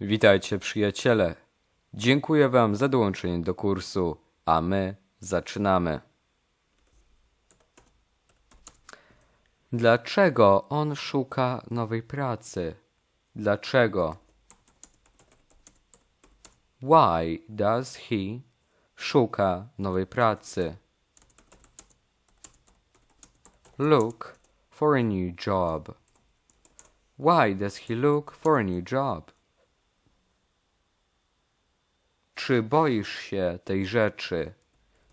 Witajcie przyjaciele. Dziękuję Wam za dołączenie do kursu, a my zaczynamy. Dlaczego on szuka nowej pracy? Dlaczego? Why does he szuka nowej pracy? Look for a new job. Why does he look for a new job? Czy boisz się tej rzeczy?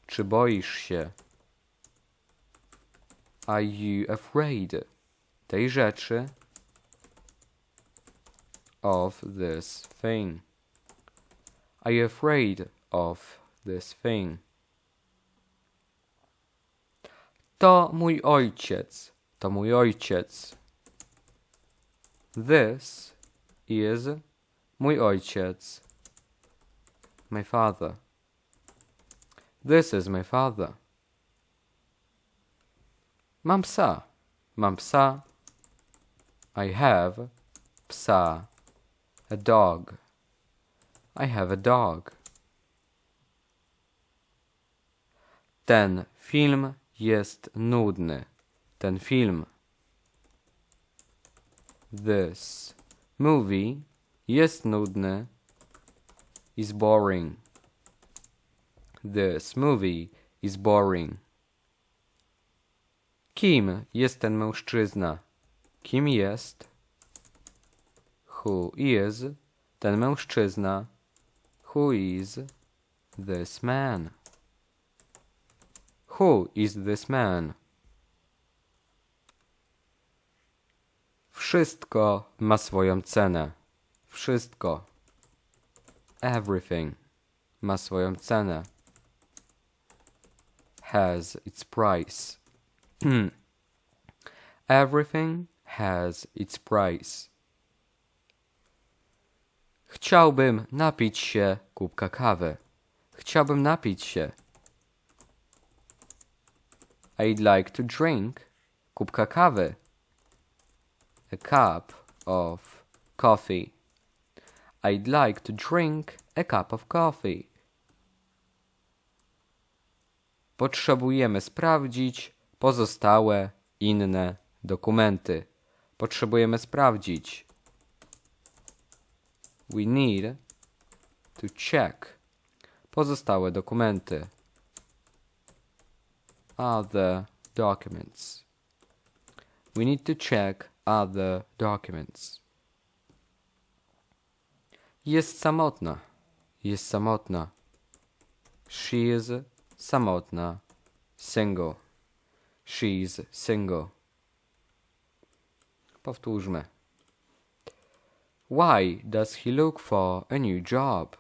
Czy boisz się? Are you afraid tej rzeczy? Of this thing. Are you afraid of this thing? To mój ojciec. To mój ojciec. This is mój ojciec. My father. This is my father. Mam psa. Mam psa. I have psa. A dog. I have a dog. Ten film jest nudny. Ten film. This movie jest nudny. Is boring. This movie is boring. Kim jest ten mężczyzna? Kim jest? Who is ten mężczyzna? Who is this man? Who is this man? Wszystko ma swoją cenę. Wszystko. Everything ma swoją cenę. Has its price. Everything has its price. Chciałbym napić się kubka kawy. Chciałbym napić się. I'd like to drink kubka kawy. A cup of coffee. I'd like to drink a cup of coffee. Potrzebujemy sprawdzić pozostałe inne dokumenty. Potrzebujemy sprawdzić. We need to check pozostałe dokumenty. Other documents. We need to check other documents. Jest samotna. Jest samotna. She is samotna. Single. She is single. Powtórzmy. Why does he look for a new job?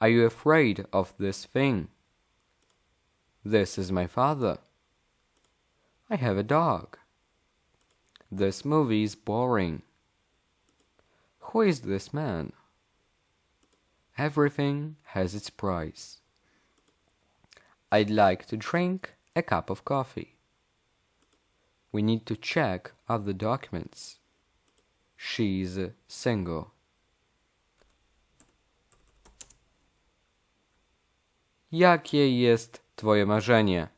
Are you afraid of this thing? This is my father. I have a dog. This movie is boring. Who is this man? Everything has its price. I'd like to drink a cup of coffee. We need to check other documents. She's single. Jakie jest Twoje marzenie?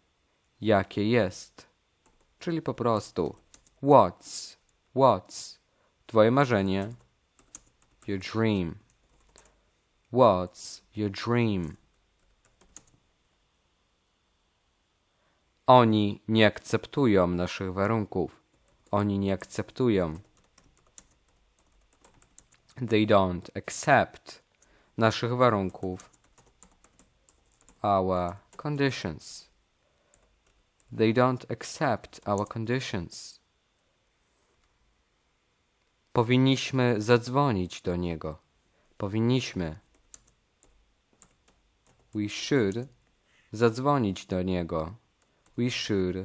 Jakie jest? Czyli po prostu What's? What's? Twoje marzenie? Your dream. What's your dream? Oni nie akceptują naszych warunków. Oni nie akceptują. They don't accept naszych warunków. Our conditions. They don't accept our conditions. Powinniśmy zadzwonić do niego. Powinniśmy. We should zadzwonić do niego. We should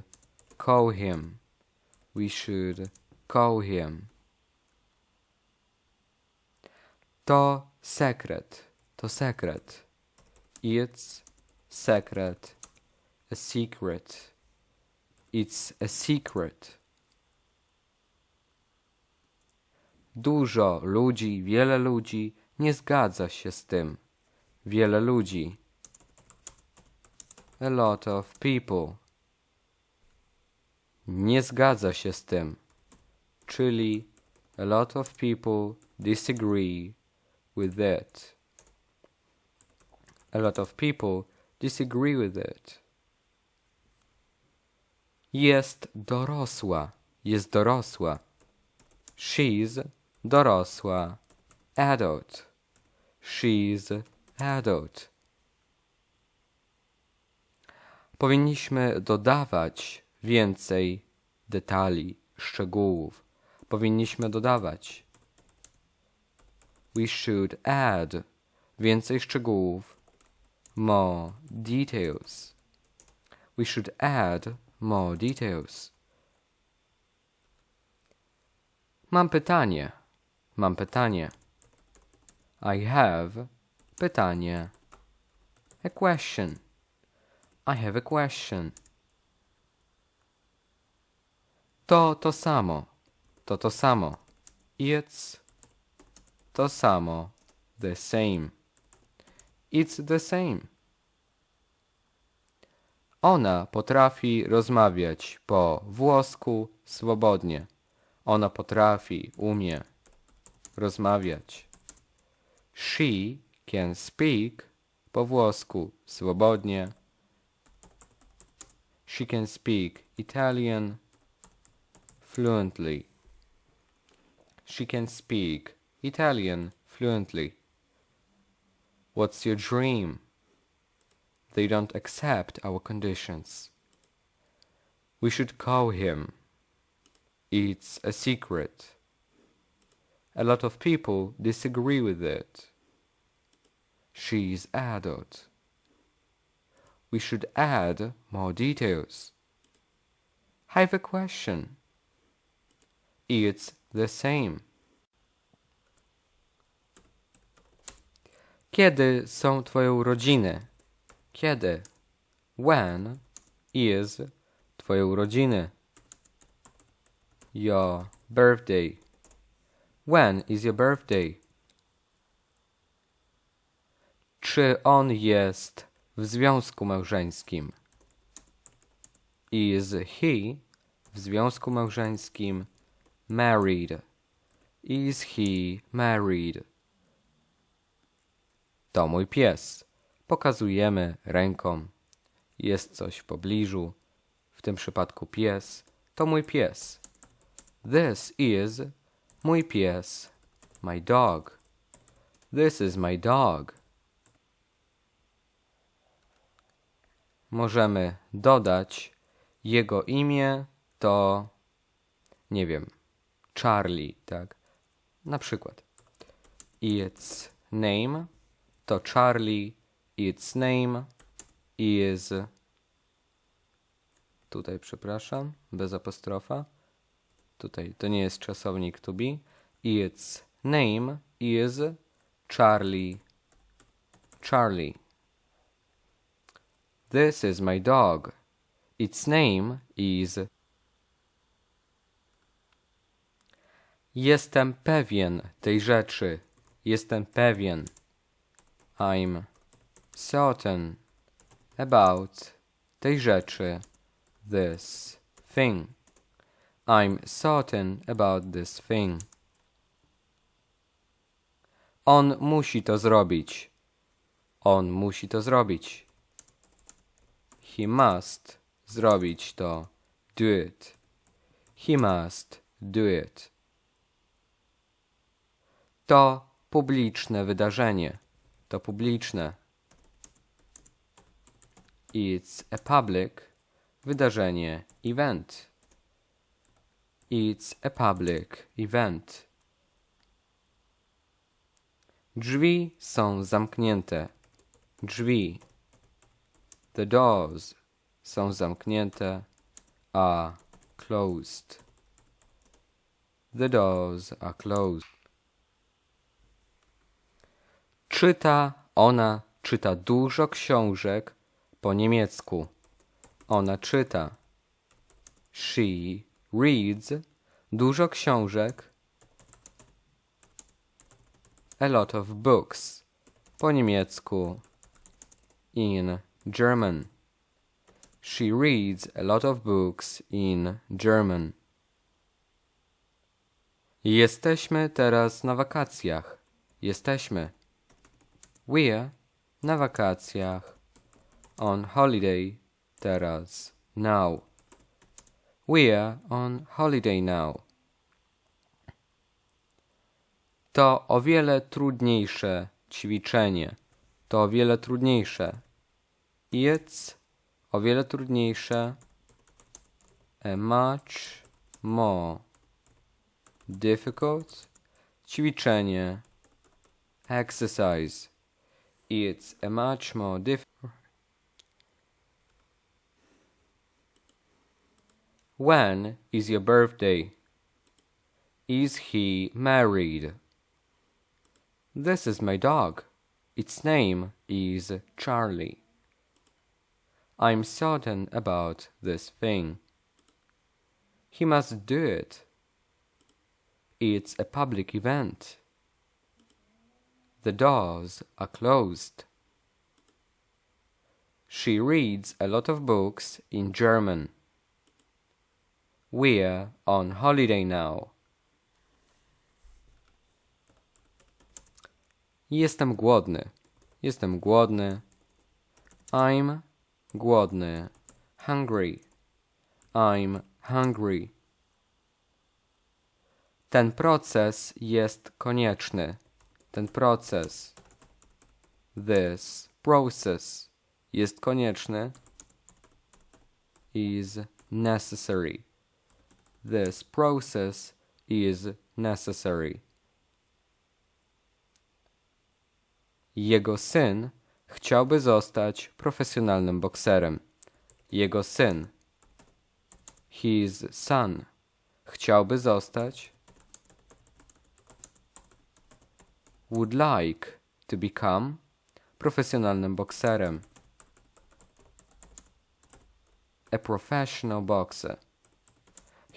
call him. We should call him. To sekret. To sekret. It's secret. A secret. It's a secret. Dużo ludzi, wiele ludzi nie zgadza się z tym. Wiele ludzi. A lot of people. Nie zgadza się z tym. Czyli a lot of people disagree with it. A lot of people disagree with it. Jest dorosła. Jest dorosła. She's dorosła. Adult. She's adult. Powinniśmy dodawać więcej detali, szczegółów. Powinniśmy dodawać. We should add więcej szczegółów. More details. We should add more details. Mam pytanie. Mam pytanie. I have pytanie. A question. I have a question. To to samo. To to samo. It's to samo. The same. It's the same. Ona potrafi rozmawiać po włosku swobodnie. Ona potrafi, umie rozmawiać. She can speak po włosku swobodnie. She can speak Italian fluently. She can speak Italian fluently. What's your dream? They don't accept our conditions. We should call him. It's a secret. A lot of people disagree with it. She's adult. We should add more details. I have a question. It's the same. Kiedy są twoje urodziny? Kiedy? When is twoje urodziny? Your birthday. When is your birthday? Czy on jest w związku małżeńskim? Is he w związku małżeńskim married? Is he married? To mój pies. Pokazujemy ręką. Jest coś w pobliżu. W tym przypadku pies. To mój pies. This is mój pies. My dog. This is my dog. Możemy dodać jego imię to nie wiem, Charlie, tak? Na przykład its name to Charlie, its name is tutaj przepraszam, bez apostrofa. Tutaj to nie jest czasownik to be. Its name is Charlie. Charlie. This is my dog. Its name is. Jestem pewien tej rzeczy. Jestem pewien. I'm certain about tej rzeczy. This thing. I'm certain about this thing. On musi to zrobić. On musi to zrobić. He must zrobić to. Do it. He must do it. To publiczne wydarzenie. To publiczne. It's a public wydarzenie, event. It's a public event. Drzwi są zamknięte. Drzwi. The doors są zamknięte. Are closed. The doors are closed. Czyta ona, czyta dużo książek po niemiecku. Ona czyta. She reads dużo książek a lot of books. Po niemiecku. In German. She reads a lot of books in German. Jesteśmy teraz na wakacjach. Jesteśmy. We're na wakacjach. On holiday teraz. Now. We're on holiday now. To o wiele trudniejsze ćwiczenie. To o wiele trudniejsze. It's o wiele trudniejsze. A much more difficult ćwiczenie. Exercise. It's a much more difficult. When is your birthday? Is he married? This is my dog. Its name is Charlie. I'm certain about this thing. He must do it. It's a public event. The doors are closed. She reads a lot of books in German. We're on holiday now. Jestem głodny. Jestem głodny. I'm głodny. Hungry. I'm hungry. Ten proces jest konieczny. Ten proces. This process jest konieczny. Is necessary. This process is necessary. Jego syn chciałby zostać profesjonalnym bokserem. Jego syn. His son. Chciałby zostać. Would like to become profesjonalnym bokserem. A professional boxer.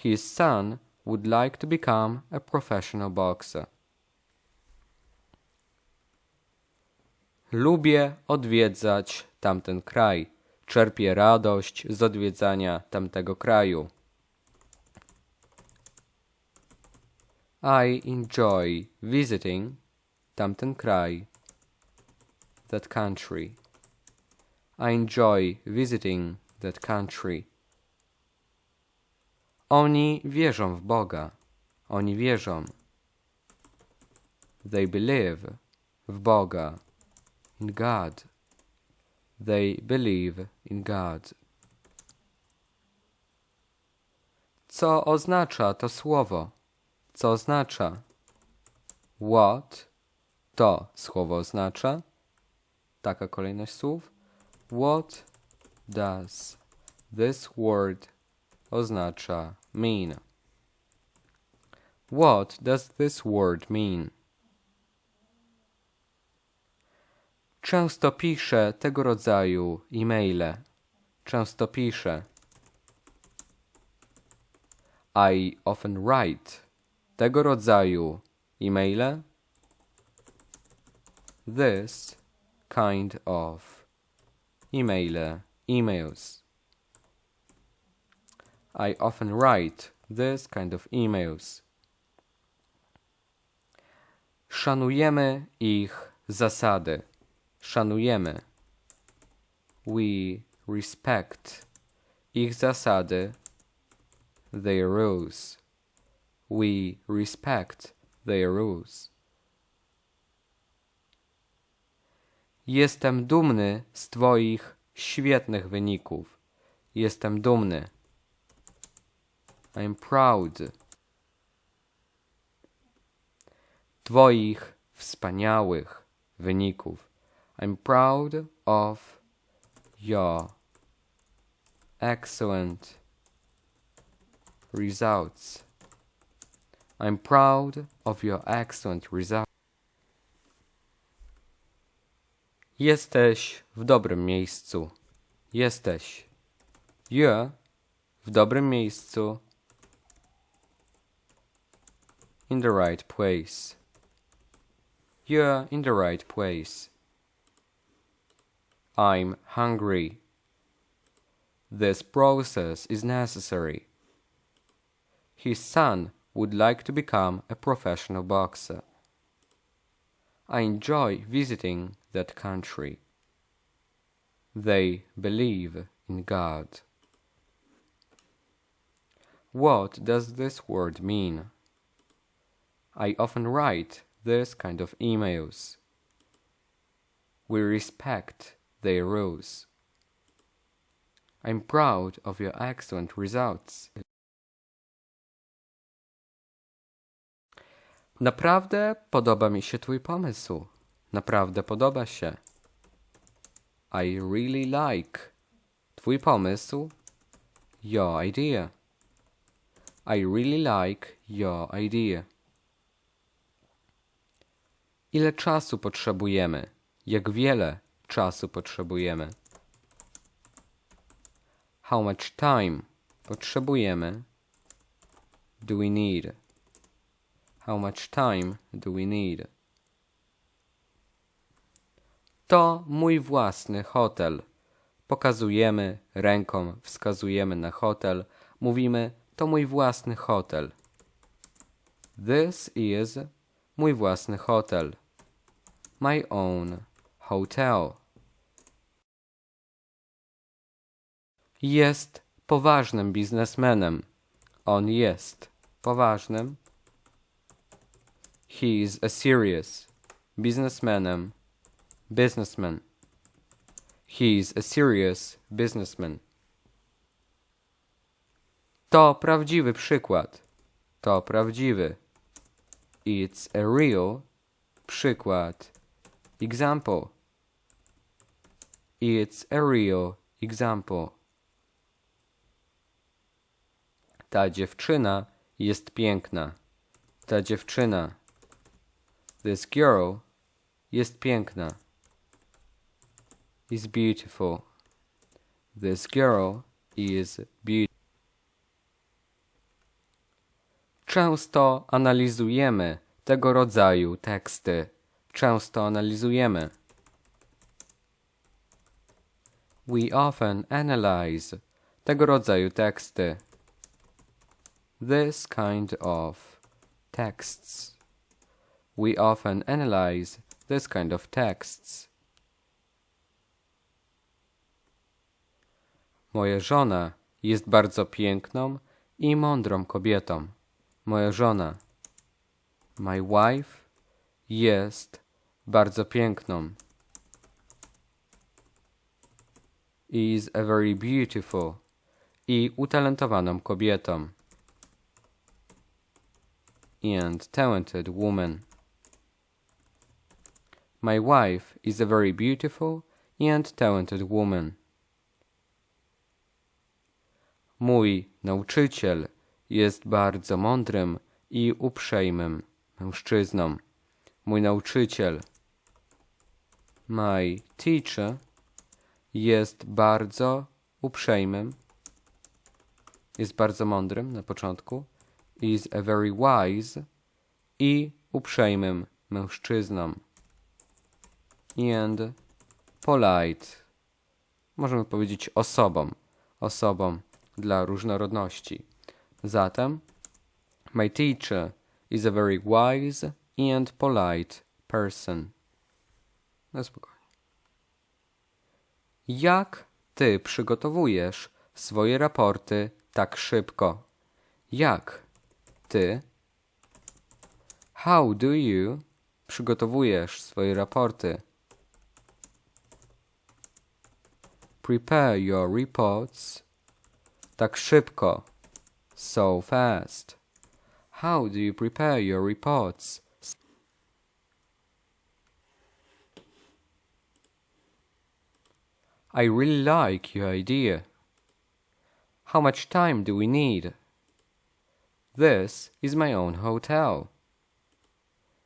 His son would like to become a professional boxer. Lubię odwiedzać tamten kraj. Czerpię radość z odwiedzania tamtego kraju. I enjoy visiting tamten kraj. That country. I enjoy visiting that country. Oni wierzą w Boga. Oni wierzą. They believe w Boga. In God. They believe in God. Co oznacza to słowo? Co oznacza? What to słowo oznacza? Taka kolejność słów. What does this word oznacza mean? What does this word mean? Często piszę tego rodzaju e-maile. Często piszę. I often write tego rodzaju e-maile. This kind of e-maile, emails. I often write this kind of emails. Szanujemy ich zasady. Szanujemy. We respect ich zasady, their rules. We respect their rules. Jestem dumny z Twoich świetnych wyników. Jestem dumny. I'm proud. Twoich wspaniałych wyników. I'm proud of your excellent results. I'm proud of your excellent results. Jesteś w dobrym miejscu. Jesteś. You're w dobrym miejscu. In the right place. You're in the right place. I'm hungry. This process is necessary. His son would like to become a professional boxer. I enjoy visiting that country. They believe in God. What does this word mean? I often write this kind of emails. We respect their rules. I'm proud of your excellent results. Naprawdę podoba mi się Twój pomysł. Naprawdę podoba się. I really like. Twój pomysł. Your idea. I really like your idea. Ile czasu potrzebujemy? Jak wiele czasu potrzebujemy? How much time potrzebujemy? Do we need? How much time do we need? To mój własny hotel. Pokazujemy ręką, wskazujemy na hotel, mówimy to mój własny hotel. This is mój własny hotel. My own hotel. Jest poważnym biznesmenem. On jest poważnym. He is a serious businessmanem. Businessman. He is a serious businessman. To prawdziwy przykład. To prawdziwy. It's a real przykład. Example. It's a real example. Ta dziewczyna jest piękna. Ta dziewczyna. This girl jest piękna. Is beautiful. This girl is beautiful. Często analizujemy tego rodzaju teksty. Często analizujemy. We often analyze tego rodzaju teksty. This kind of texts. We often analyze this kind of texts. Moja żona jest bardzo piękną i mądrą kobietą. Moja żona. My wife jest bardzo piękną. Is a very beautiful i utalentowaną kobietą. And talented woman. My wife is a very beautiful and talented woman. Mój nauczyciel jest bardzo mądrym i uprzejmym mężczyzną. Mój nauczyciel, my teacher, jest bardzo uprzejmym, jest bardzo mądrym na początku, is a very wise i uprzejmym mężczyzną. And polite, możemy powiedzieć osobą, osobą dla różnorodności. Zatem, my teacher is a very wise and polite person. No spokojnie. Jak ty przygotowujesz swoje raporty tak szybko? Jak ty? How do you przygotowujesz swoje raporty? Prepare your reports tak szybko. So fast. How do you prepare your reports? I really like your idea. How much time do we need? This is my own hotel.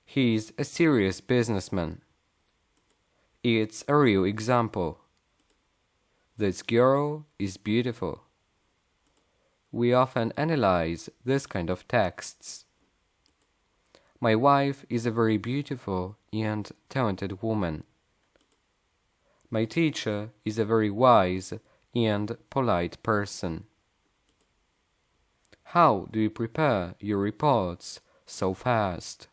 He's a serious businessman. It's a real example. This girl is beautiful. We often analyze this kind of texts. My wife is a very beautiful and talented woman. My teacher is a very wise and polite person. How do you prepare your reports so fast?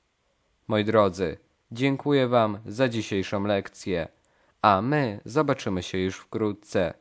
Moi drodzy, dziękuję Wam za dzisiejszą lekcję, a my zobaczymy się już wkrótce.